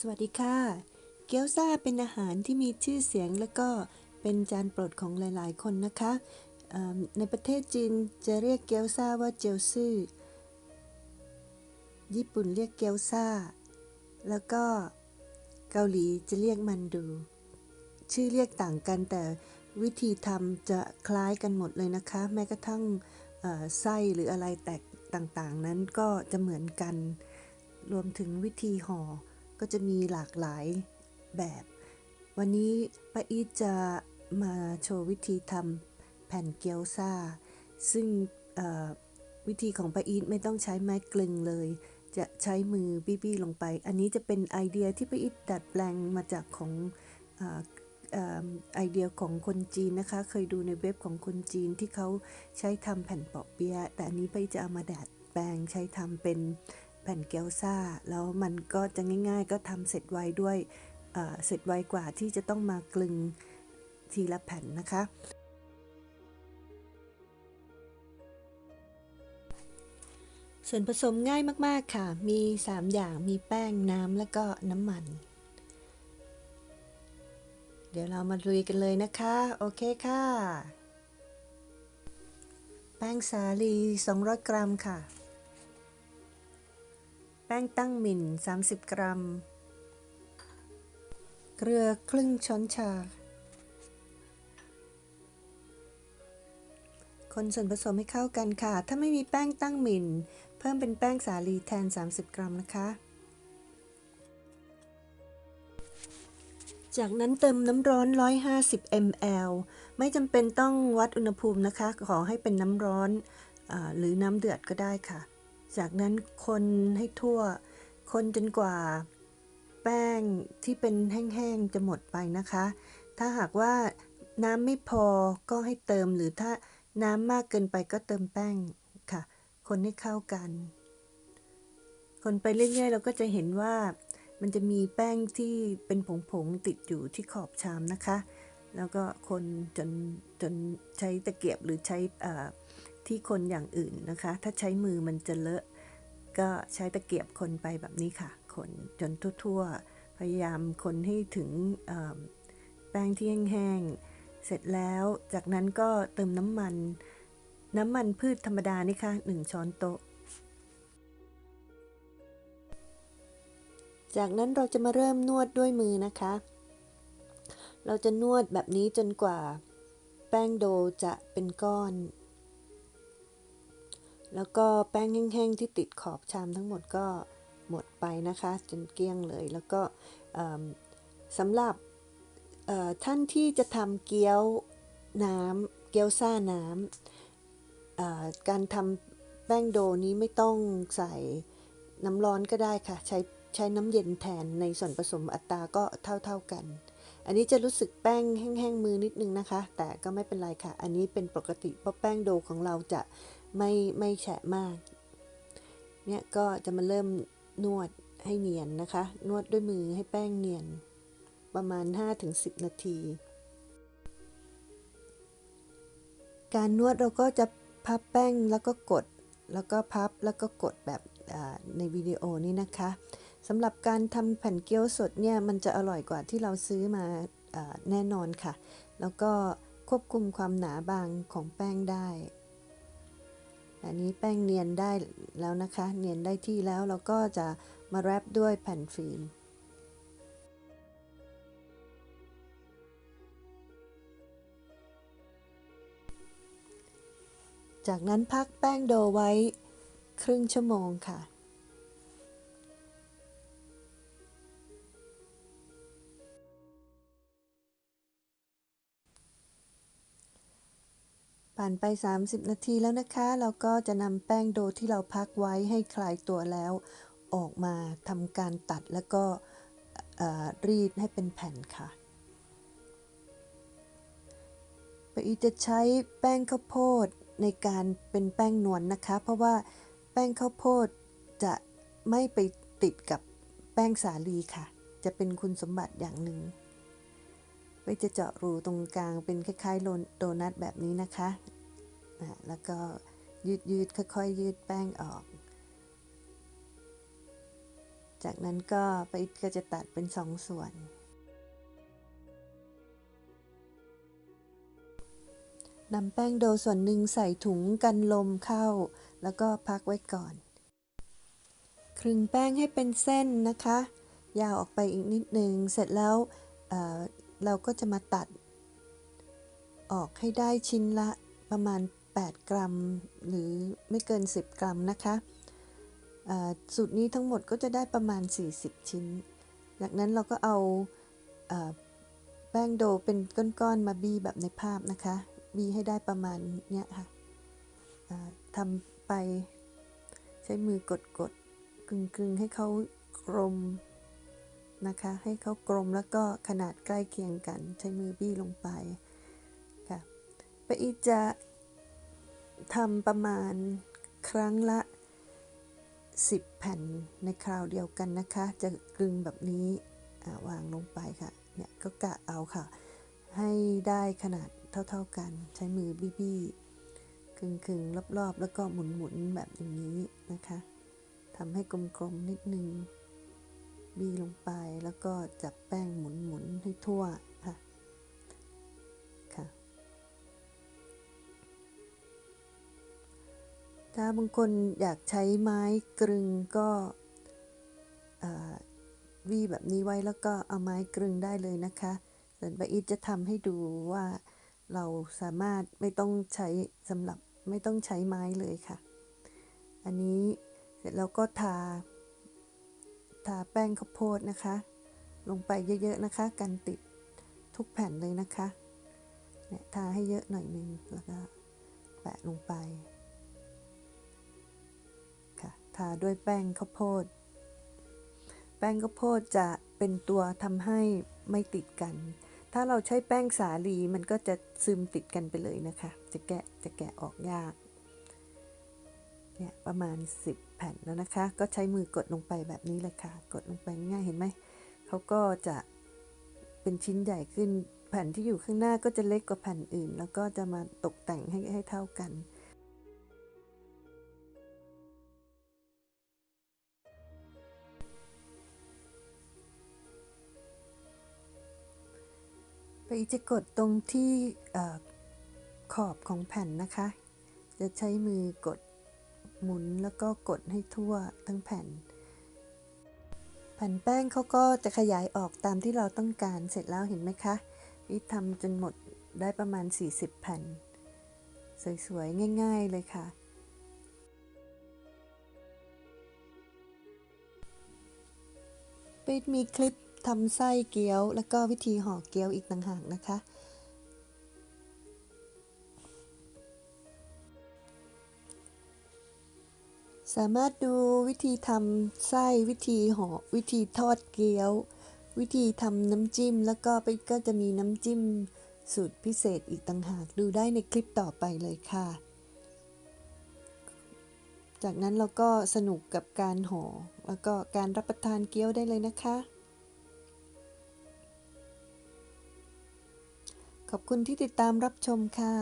สวัสดีค่ะ เกี๊ยวซาเป็นอาหารที่มีชื่อเสียงและก็เป็นจานโปรดของหลาย ๆ คนนะคะในประเทศจีนจะเรียกเกี๊ยวซาว่าเจียวซื่อ ญี่ปุ่นเรียกเกี๊ยวซาแล้วก็เกาหลีจะเรียกมันดู ชื่อเรียกต่างกันแต่วิธีทำจะคล้ายกันหมดเลยนะคะ แม้กระทั่งไส้หรืออะไรแตกต่างๆ นั้นก็จะเหมือนกัน รวมถึงวิธีห่อ ก็จะมีหลากหลายแบบ วันนี้ป้าอีทจะมาโชว์วิธีทำแผ่นเกี๊ยวซาซึ่งวิธีของป้าอีทไม่ต้องใช้ไม้กลึงเลย จะใช้มือบี้ๆลงไป อันนี้จะเป็นไอเดียที่ป้าอีทดัดแปลงมาจากของออไอเดียของคนจีนนะคะ เคยดูในเว็บของคนจีนที่เขาใช้ทำแผ่นเปาะเปี๊ยะแต่อันนี้ป้าอีจะเอามาดัดแปลงใช้ทำเป็น แผ่นเกี๊ยวซ่า แล้วมันก็จะง่าย ๆ ก็ทำเสร็จไวด้วยเเสร็จไวกว่าที่จะต้องมากลึงทีละแผ่นนะคะ ส่วนผสมง่ายมาก ๆ ค่ะ มี 3 อย่าง มีแป้งน้ำแล้วก็น้ำมัน เดี๋ยวเรามาลุยกันเลยนะคะ โอเคค่ะ แป้งสาลี 200 กรัมค่ะ แป้งตั้งหมิ่น 30 กรัม เกลือครึ่งช้อนชา คนส่วนผสมให้เข้ากันค่ะ ถ้าไม่มีแป้งตั้งหมิ่น เพิ่มเป็นแป้งสาลีแทน 30 กรัมนะคะ จากนั้นเติมน้ำร้อน 150 ml ไม่จำเป็นต้องวัดอุณหภูมินะคะ ขอให้เป็นน้ำร้อนอหรือน้ำเดือดก็ได้ค่ะ จากนั้นคนให้ทั่ว คนจนกว่าแป้งที่เป็นแห้งๆจะหมดไปนะคะ ถ้าหากว่าน้ำไม่พอก็ให้เติมหรือถ้าน้ำมากเกินไปก็เติมแป้งค่ะ คนให้เข้ากัน คนไปเรื่อยๆเราก็จะเห็นว่ามันจะมีแป้งที่เป็นผงๆติดอยู่ที่ขอบชามนะคะ แล้วก็คนจนจนใช้ตะเกียบหรือใช้อ่า ที่คนอย่างอื่นนะคะ ถ้าใช้มือมันจะเลอะ ก็ใช้ตะเกียบคนไปแบบนี้ค่ะ คนจนทั่วๆ พยายามคนให้ถึงแป้งที่แห้งๆ เสร็จแล้วจากนั้นก็เติมน้ำมัน น้ำมันพืชธรรมดานี่ค่ะ1ช้อนโต๊ะ จากนั้นเราจะมาเริ่มนวดด้วยมือนะคะ เราจะนวดแบบนี้จนกว่าแป้งโดจะเป็นก้อน แล้วก็แป้งแห้งๆที่ติดขอบชามทั้งหมดก็หมดไปนะคะ จนเกลี้ยงเลย แล้วก็สำหรับท่านที่จะทำเกี๊ยวน้ำเกี๊ยวซ่าน้ำการทำแป้งโดนี้ไม่ต้องใส่น้ำร้อนก็ได้ค่ะ ใช้ใช้น้ำเย็นแทนในส่วนผสมอัตราก็เท่าๆกัน อันนี้จะรู้สึกแป้งแห้งๆมือนิดนึงนะคะ แต่ก็ไม่เป็นไรค่ะ อันนี้เป็นปกติเพราะแป้งโดของเราจะ ไม่ไม่แฉะมาก เนี่ยก็จะมาเริ่มนวดให้เนียนนะคะ นวดด้วยมือให้แป้งเนียน ประมาณ 5-10 นาที การนวดเราก็จะพับแป้งแล้วก็กด แล้วก็พับแล้วก็กดแบบในวิดีโอนี้นะคะสำหรับการทำแผ่นเกี๊ยวสดเนี่ยมันจะอร่อยกว่าที่เราซื้อมาอ่าแน่นอนค่ะ แล้วก็ควบคุมความหนาบางของแป้งได้ อันนี้แป้งเนียนได้แล้วนะคะ เนียนได้ที่แล้วเราก็จะมาแรปด้วยแผ่นฟิล์มจากนั้นพักแป้งโดไว้ครึ่งชั่วโมงค่ะ ผ่านไป 30 นาทีแล้วนะคะ เราก็จะนำแป้งโดที่เราพักไว้ให้คลายตัวแล้ว ออกมาทำการตัดแล้วก็รีดให้เป็นแผ่นค่ะปอีจะใช้แป้งข้าวโพดในการเป็นแป้งนวลนนะคะ เพราะว่าแป้งข้าวโพดจะไม่ไปติดกับแป้งสาลีค่ะ จะเป็นคุณสมบัติอย่างหนึ่ง ไปจะเจาะรูตรงกลางเป็นคล้ายๆโดนัทแบบนี้นะคะอะแล้วก็ยืดยืดค่อยๆ ยืดแป้งออก จากนั้นก็ไปก็จะตัดเป็นสองส่วน นำแป้งโดส่วนหนึ่งใส่ถุงกันลมเข้า แล้วก็พักไว้ก่อน คลึงแป้งให้เป็นเส้นนะคะ ยาวออกไปอีกนิดนึง เสร็จแล้ว เราก็จะมาตัด ออกให้ได้ชิ้นละประมาณ 8 กรัม หรือไม่เกิน 10 กรัมนะคะสูตรนี้ทั้งหมดก็จะได้ประมาณ 40 ชิ้น จากนั้นเราก็เอาอแป้งโดเป็นก้อนๆมาบี้แบบในภาพนะคะ บี้ให้ได้ประมาณเนี้ยค่ะทำไปใช้มือกดกดๆกึ่งๆให้เขากลม นะคะ ให้เขากลมแล้วก็ขนาดใกล้เคียงกัน ใช้มือบี้ลงไปค่ะไปอีจะทำประมาณครั้งละ 10 แผ่นในคราวเดียวกันนะคะ จะกลึงแบบนี้วางลงไปค่ะ เนี่ยก็กะเอาค่ะ ให้ได้ขนาดเท่าๆกัน ใช้มือบี้บี้กึงๆรอบๆ แล้วก็หมุนๆแบบอย่างนี้นะคะทำให้กลมๆนิดนึง บี้ลงไปแล้วก็จับแป้งหมุนๆให้ทั่วค่ะค่ะ ถ้าบางคนอยากใช้ไม้กรึงก็วีแบบนี้ไว้แล้วก็เอาไม้กรึงได้เลยนะคะส่วนปอีทจะทำให้ดูว่าเราสามารถไม่ต้องใช้สำหรับไม่ต้องใช้ไม้เลยค่ะ อันนี้เสร็จแล้วก็ทา ทาแป้งข้าวโพดนะคะ ลงไปเยอะๆนะคะ กันติดทุกแผ่นเลยนะคะเนี่ยทาให้เยอะหน่อยนึงแล้วก็แปะลงไปค่ะทาด้วยแป้งข้าวโพด แป้งข้าวโพดจะเป็นตัวทำให้ไม่ติดกัน ถ้าเราใช้แป้งสาลีมันก็จะซึมติดกันไปเลยนะคะ จะแกะจะแกะออกยาก เนี่ยประมาณ 10 แผ่นแล้วนะคะ ก็ใช้มือกดลงไปแบบนี้เลยค่ะ กดลงไปง่ายเห็นไหมเขาก็จะเป็นชิ้นใหญ่ขึ้น แผ่นที่อยู่ข้างหน้าก็จะเล็กกว่าแผ่นอื่น แล้วก็จะมาตกแต่งให้ให้เท่ากันไปจะกดตรงที่อขอบของแผ่นนะคะ จะใช้มือกด หมุนแล้วก็กดให้ทั่วทั้งแผ่น แผ่นแป้งเขาก็จะขยายออกตามที่เราต้องการเสร็จแล้วเห็นไหมคะวิทำจนหมดได้ประมาณ 40 แผ่น สวยๆ ง่าย ๆ เลยค่ะ ปิดมีคลิปทำไส้เกี๊ยว แล้วก็วิธีห่อเกี๊ยวอีกต่างหากนะคะ สามารถดูวิธีทำไส้วิธีห่อวิธีทอดเกี๊ยว วิธีทำน้ำจิ้ม แล้วก็ไปก็จะมีน้ำจิ้มสูตรพิเศษอีกต่างหากดูได้ในคลิปต่อไปเลยค่ะ จากนั้นเราก็สนุกกับการห่อแล้วก็การรับประทานเกี๊ยวได้เลยนะคะ ขอบคุณที่ติดตามรับชมค่ะ